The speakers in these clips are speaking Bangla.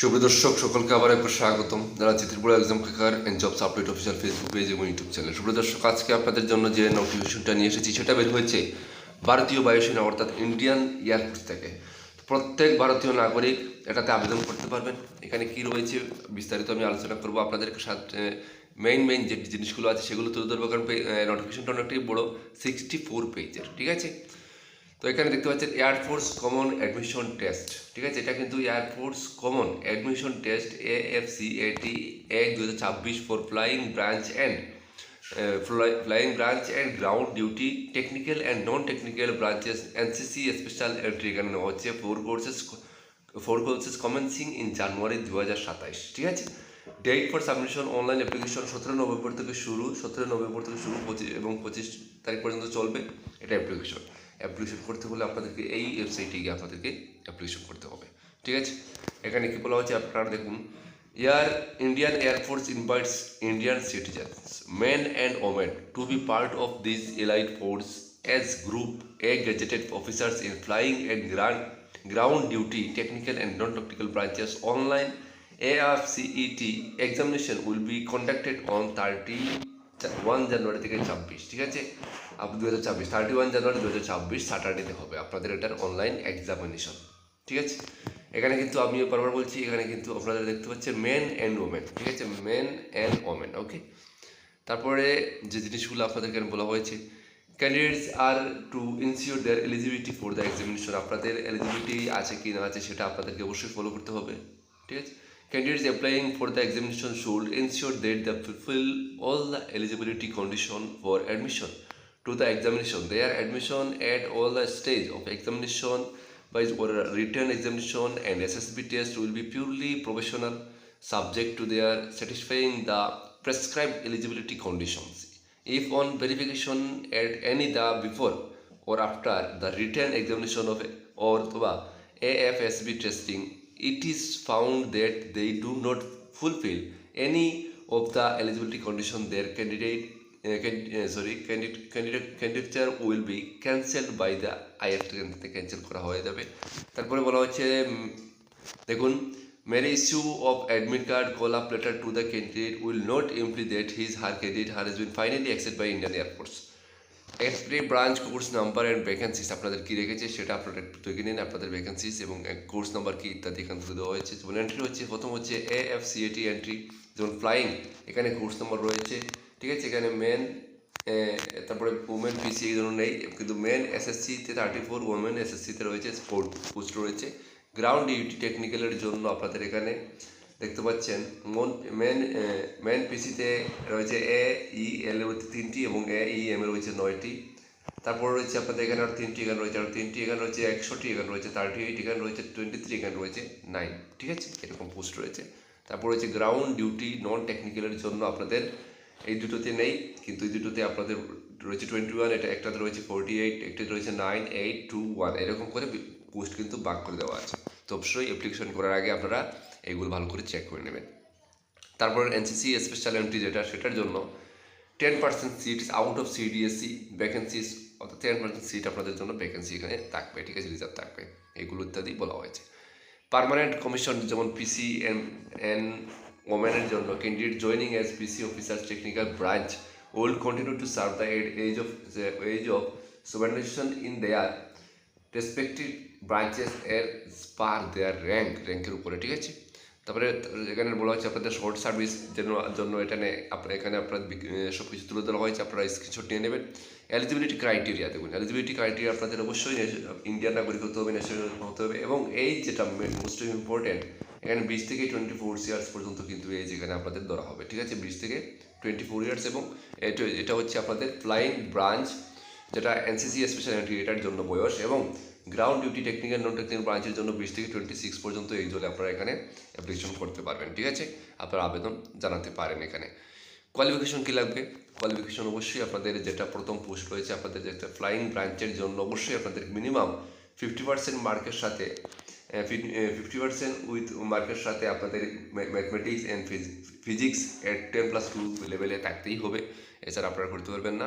সুপ্রিয় দর্শক, সকলকে আবার একবার স্বাগতম। যারা চিত্রপুরা exam cracker and jobs update official Facebook page এবং ইউটিউব চ্যানেল সুপ্রিয় দর্শক, আজকে আপনাদের জন্য যে নোটিফিকেশনটা নিয়ে এসেছি, সেটা বের হয়েছে ভারতীয় বায়ুসেনা, অর্থাৎ ইন্ডিয়ান এয়ারফোর্স থেকে। প্রত্যেক ভারতীয় নাগরিক এটাতে আবেদন করতে পারবেন। এখানে কি রয়েছে বিস্তারিত আমি আলোচনা করব আপনাদের সাথে মেইন মেইন যে জিনিসগুলো আছে, সেগুলো তুলে ধরবো, কারণ নোটিফিকেশনটা অনেকটাই বড়ো সিক্সটি ফোর পেজের ঠিক আছে? তো এখানে দেখতে পাচ্ছেন এয়ারফোর্স কমন অ্যাডমিশন টেস্ট ঠিক আছে? এটা কিন্তু Air Force common admission test A F C A T এক দু হাজার ছাব্বিশ for flying branch and flying branch and ground duty technical and non technical branches NCC special entry এখানে নেওয়া হচ্ছে four courses four courses commencing in January দু হাজার সাতাইশ, ঠিক আছে? Date for submission online application সতেরো নভেম্বর থেকে শুরু, সতেরো নভেম্বর থেকে শুরু, পঁচিশ, এবং পঁচিশ তারিখ পর্যন্ত চলবে এটা অ্যাপ্লিকেশন অ্যাপ্লিকেশন করতে হলে আপনাদেরকে এই ওয়েবসাইটে গিয়ে আপনাদেরকে অ্যাপ্লিকেশন করতে হবে। ঠিক আছে? এখানে কি বলা হচ্ছে আপনারা দেখুন air Indian Air Force invites Indian citizens men and women to be part of this elite force as group A gazetted officers in flying and ground ground duty, technical and non-technical branches online AFCET examination will be conducted on 31 January থেকে ছাব্বিশ, ঠিক আছে? দু হাজার ছাব্বিশ থার্টি ওয়ান জানুয়ারি দু হাজার ছাব্বিশ স্যাটারডেতে হবে আপনাদের এটার অনলাইন এক্সামিনেশন ঠিক আছে? এখানে কিন্তু আমি বারবার বলছি, এখানে কিন্তু আপনারা দেখতে পাচ্ছেন মেন অ্যান্ড ওমেন ঠিক আছে? মেন অ্যান্ড ওমেন ওকে তারপরে যে জিনিসগুলো আপনাদেরকে বলা হয়েছে candidates are to ensure their eligibility for the examination আপনাদের এলিজিবিলিটি আছে কি না আছে সেটা আপনাদেরকে অবশ্যই ফলো করতে হবে, ঠিক আছে? Candidates applying for the examination should ensure that the fulfill all the eligibility condition for admission to the examination. Their admission at all the stage of examination by written examination and SSB test will be purely professional, subject to their satisfying the prescribed eligibility conditions. If on verification at any the before or after the written examination of or AFSB testing, it is found that they do not fulfill any of the eligibility condition, their candidate uh, can, uh, sorry candidate candidate candidature will be cancelled by the IF cancel করা হয়ে যাবে তারপরে বলা হচ্ছে দেখুন mere issue of admit card call up letter to the candidate will not imply that his her candidate her is been finally accept by Indian Air Force এক্সপ্রে branch course number and vacancies আপনাদের কী রেখেছে সেটা আপনারা একটু দেখে নিন, আপনাদের ভ্যাকেন্সিস এবং কোর্স নাম্বার কী ইত্যাদি এখান থেকে দেওয়া হয়েছে। যেমন এন্ট্রি হচ্ছে, প্রথম হচ্ছে A F C A T entry যেমন ফ্লাইং এখানে কোর্স নাম্বার রয়েছে, ঠিক আছে? এখানে মেন তারপরে উমেন পিসি এই জন্য নেই, কিন্তু মেন এসএসসিতে থার্টি ফোর ওমেন এসএসসিতে রয়েছে স্পোর্ট পোস্ট রয়েছে। গ্রাউন্ড ডিউটি টেকনিক্যালের জন্য আপনাদের এখানে দেখতে পাচ্ছেন, মন মেন মেন পিসিতে রয়েছে এ ই এল রয়েছে তিনটি এবং এ ই এম এর রয়েছে নয়টি। তারপর রয়েছে আপনাদের এখানে আর তিনটি এখানে রয়েছে, আর তিনটি এখানে রয়েছে, একশোটি এখানে রয়েছে থার্টি এইট এখানে রয়েছে টোয়েন্টি থ্রি এখানে রয়েছে নাইন ঠিক আছে? এরকম পোস্ট রয়েছে। তারপর রয়েছে গ্রাউন্ড ডিউটি নন টেকনিক্যালের জন্য আপনাদের এই দুটোতে নেই, কিন্তু এই দুটোতে আপনাদের রয়েছে টোয়েন্টি ওয়ান এটা একটাতে রয়েছে ফোরটি এইট একটাতে রয়েছে নাইন এইট টু ওয়ান এরকম করে পোস্ট কিন্তু বাক করে দেওয়া আছে। তো অবশ্যই অ্যাপ্লিকেশন করার আগে আপনারা এগুলো ভালো করে চেক করে নেবেন। তারপর এনসিসি স্পেশাল এন্ট্রি যেটা, সেটার জন্য ten percent seats out of CDSC vacancies অর্থাৎ টেন পার্সেন্ট সিট আপনাদের জন্য ভ্যাকেন্সি এখানে থাকবে, ঠিক আছে? রিজার্ভ থাকবে। এগুলো ইত্যাদি বলা হয়েছে। পার্মানেন্ট কমিশন যেমন পিসি এন এন ওমেনের জন্য candidate joining age PC officer technical branch will continue to serve the add age of age of supervision in their respective branches এর পার দেয়ার র্যাঙ্ক র্যাঙ্কের উপরে, ঠিক আছে? তারপরে এখানে বলা হয়েছে আপনাদের শর্ট সার্ভিস জন্য এখানে আপনার এখানে আপনার সব কিছু তুলে ধরা হয়েছে, আপনারা স্ক্রিনশট নিয়ে নেবেন। এলিজিবিলিটি ক্রাইটেরিয়া দেখুন এলিজিবিলিটি ক্রাইটেরিয়া আপনাদের অবশ্যই ইন্ডিয়ান নাগরিক হতে হবে ন্যাশনাল হতে হবে এবং এই যেটা মোস্ট ইম্পর্টেন্ট এখানে বিশ থেকে টোয়েন্টি ফোর ইয়ার্স পর্যন্ত কিন্তু এই যেখানে আপনাদের ধরা হবে, ঠিক আছে? বিশ থেকে টোয়েন্টি ফোর ইয়ার্স এবং এটা এটা হচ্ছে আপনাদের ফ্লাইং ব্রাঞ্চ যেটা এনসিসি স্পেশাল এটার জন্য বয়স এবং ground duty technical non technical ব্রাঞ্চের জন্য বিশ থেকে টোয়েন্টি সিক্স পর্যন্ত এই জলে আপনারা এখানে অ্যাপ্লিকেশন করতে পারবেন, ঠিক আছে? আপনারা আবেদন জানাতে পারেন এখানে। কোয়ালিফিকেশন কী লাগবে? কোয়ালিফিকেশন অবশ্যই আপনাদের যেটা প্রথম পোস্ট রয়েছে, আপনাদের যেটা ফ্লাইং ব্রাঞ্চের জন্য অবশ্যই আপনাদের মিনিমাম ফিফটি পার্সেন্ট মার্কের সাথে ফিফটি পার্সেন্ট উইথ মার্কের সাথে আপনাদের ম্যাথমেটিক্স অ্যান্ড ফিজিক্স এর টেন প্লাস টু লেভেলে থাকতেই হবে। এছাড়া আপনারা করতে পারবেন না।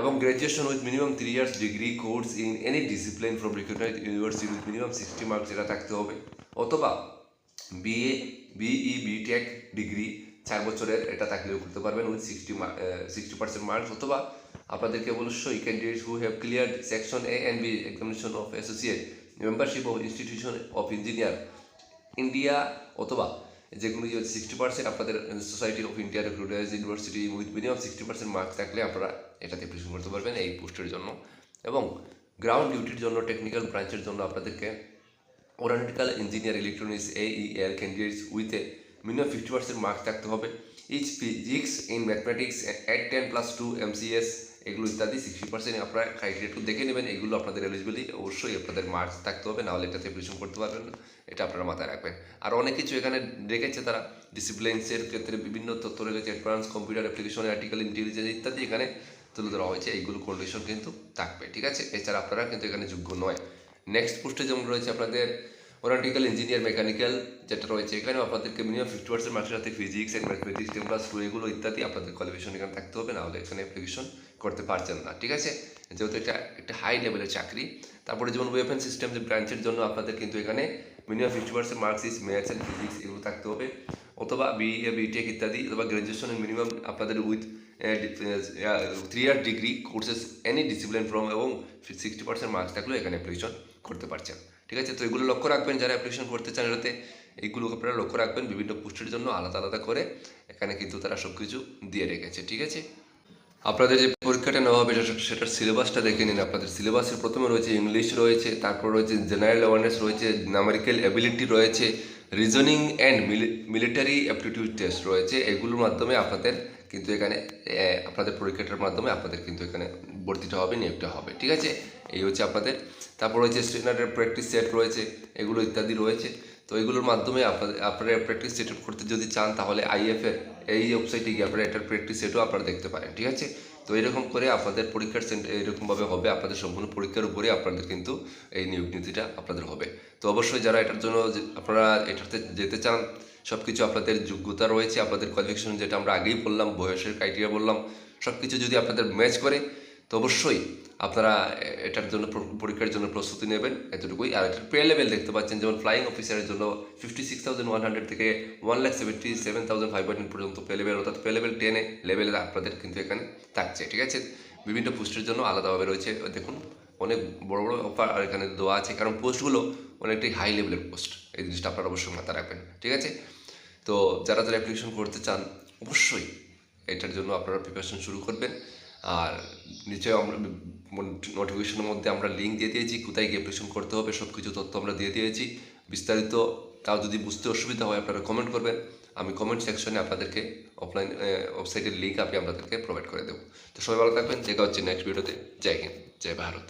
এবং graduation with minimum three years degree course in any discipline from recognise university with minimum sixty marks এটা থাকতে হবে। অথবা বিএ বিই বিটেক ডিগ্রি চার বছরের এটা থাকলেও করতে পারবেন with sixty sixty percent marks অথবা আপনাদেরকে অবশ্যই candidate who have clear section A and B examination of associate membership of institution of engineer India অথবা যেগুলো যে সিক্সটি পার্সেন্ট আপনাদের society of India recruiters university with minimum sixty percent marks থাকলে আপনারা এটাতে অ্যাপ্লিকেশন করতে পারবেন এই পোস্টের জন্য। এবং গ্রাউন্ড ডিউটির জন্য টেকনিক্যাল ব্রাঞ্চের জন্য আপনাদেরকে aeronautical engineer electronics A E এর candidates with minimum fifty percent marks থাকতে হবে। Each physics in mathematics at ten plus two MCS এগুলো ইত্যাদি সিক্সটি পার্সেন্ট আপনারা ক্রাইটেরিয়া একটু দেখে নেবেন, এগুলো আপনাদের এলিজিবিলিটি অবশ্যই আপনাদের মার্কস থাকতে হবে, নাহলে এটাতে অ্যাপ্লিকেশন করতে পারবেন না, এটা আপনারা মাথায় রাখবেন। আর অনেক কিছু এখানে রেখেছে তারা ডিসিপ্লিনসের ক্ষেত্রে বিভিন্ন তথ্য রেখেছে advance computer application article intelligence ইত্যাদি এখানে তুলে ধরা হয়েছে, এইগুলো কন্ডিশন কিন্তু থাকবে, ঠিক আছে? এছাড়া আপনারা কিন্তু এখানে যোগ্য নয়। নেক্সট পোস্টে যেমন রয়েছে আপনাদের ওরান্টিক্যাল ইঞ্জিনিয়ার মেকানিক্যাল যেটা রয়েছে, এখানেও আপনাদেরকে মিনিমাম ফিফটি পার্সেন্ট মার্কসের সাথে physics and mathematics ten plus two এগুলো ইত্যাদি আপনাদের কোয়ালিফিকেশন এখানে থাকতে হবে, নাহলে এখানে অ্যাপ্লিকেশন করতে পারছেন না, ঠিক আছে? যেহেতু এটা একটা হাই লেভেলের চাকরি, তারপরে যেমন ওয়েপেন সিস্টেম যে ব্রাঞ্চের জন্য আপনাদের কিন্তু এখানে minimum fifty percent marks is maths and physics এগুলো থাকতে হবে, অথবা বিএ বিটেক ইত্যাদি, অথবা গ্র্যাজুয়েশনের মিনিমাম আপনাদের with three year degree courses any discipline from এবং সিক্সটি পার্সেন্ট মার্কস থাকলেও এখানে অ্যাপ্লিকেশন করতে পারছেন, ঠিক আছে? তো এগুলো লক্ষ্য রাখবেন, যারা অ্যাপ্লিকেশন করতে চান এটাতে এইগুলো আপনারা লক্ষ্য রাখবেন, বিভিন্ন পোস্টের জন্য আলাদা আলাদা করে এখানে কিন্তু তারা সব কিছু দিয়ে রেখেছে, ঠিক আছে? আপনাদের যে পরীক্ষাটা নেওয়া হবে, সেটা- সেটার সিলেবাসটা দেখে নিন। আপনাদের সিলেবাসের প্রথমে রয়েছে ইংলিশ রয়েছে, তারপর রয়েছে জেনারেল অ্যাওয়ারনেস রয়েছে নামেরিক্যাল অ্যাবিলিটি রয়েছে reasoning and military aptitude test রয়েছে। এগুলোর মাধ্যমে আপনাদের কিন্তু এখানে আপনাদের পরীক্ষাটার মাধ্যমে আপনাদের কিন্তু এখানে ভর্তিটা হবে, নিয়োগটা হবে। ঠিক আছে? এই হচ্ছে আপনাদের। তারপর রয়েছে স্ট্যান্ডার্ডের প্র্যাকটিস সেট রয়েছে, এগুলো ইত্যাদি রয়েছে। তো এগুলোর মাধ্যমে আপনাদের, আপনারা প্র্যাকটিস সেট করতে যদি চান, তাহলে আইএফের এই ওয়েবসাইটে গিয়ে আপনারা এটার প্র্যাকটিস সেটও আপনারা দেখতে পারেন, ঠিক আছে? তো এরকম করে আপনাদের পরীক্ষার সেন্টার এরকমভাবে হবে, আপনাদের সম্পূর্ণ পরীক্ষার উপরে আপনাদের কিন্তু এই নিয়োগ নীতিটা আপনাদের হবে। তো অবশ্যই যারা এটার জন্য আপনারা এটাতে যেতে চান সব কিছু আপনাদের যোগ্যতা রয়েছে, আপনাদের কোয়ালিফিকেশন যেটা আমরা আগেই বললাম, বয়সের ক্রাইটেরিয়া বললাম সব কিছু যদি আপনাদের ম্যাচ করে তো অবশ্যই আপনারা এটার জন্য পরীক্ষার জন্য প্রস্তুতি নেবেন এতটুকুই। আর এটার পে লেভেল দেখতে পাচ্ছেন, যেমন ফ্লাইং অফিসারের জন্য fifty six thousand one hundred থেকে one lakh seventy seven thousand five hundred পর্যন্ত পে লেভেল অর্থাৎ পে লেভেল টেনে লেভেলে আপনাদের কিন্তু এখানে থাকছে, ঠিক আছে? বিভিন্ন পোস্টের জন্য আলাদাভাবে রয়েছে। দেখুন, অনেক বড় বড় অফার আর এখানে দেওয়া আছে, কারণ পোস্টগুলো অনেকটাই হাই লেভেলের পোস্ট এই জিনিসটা আপনারা অবশ্যই মাথায় রাখবেন, ঠিক আছে? তো যারা যারা অ্যাপ্লিকেশন করতে চান, অবশ্যই এটার জন্য আপনারা প্রিপারেশন শুরু করবেন। আর নিচে আমরা নোটিফিকেশনের মধ্যে আমরা লিঙ্ক দিয়ে দিয়েছি, কোথায় গিয়ে অ্যাপ্লিকেশন করতে হবে সব কিছু তথ্য আমরা দিয়ে দিয়েছি। বিস্তারিত তাও যদি বুঝতে অসুবিধা হয়, আপনারা কমেন্ট করবেন। আমি কমেন্ট সেকশনে আপনাদেরকে অফলাইন ওয়েবসাইটের লিঙ্ক আমি আপনাদেরকে প্রোভাইড করে দেবো। তো সবাই ভালো থাকবেন, দেখা হচ্ছে নেক্সট ভিডিওতে জয় হিন্দ, জয় ভারত।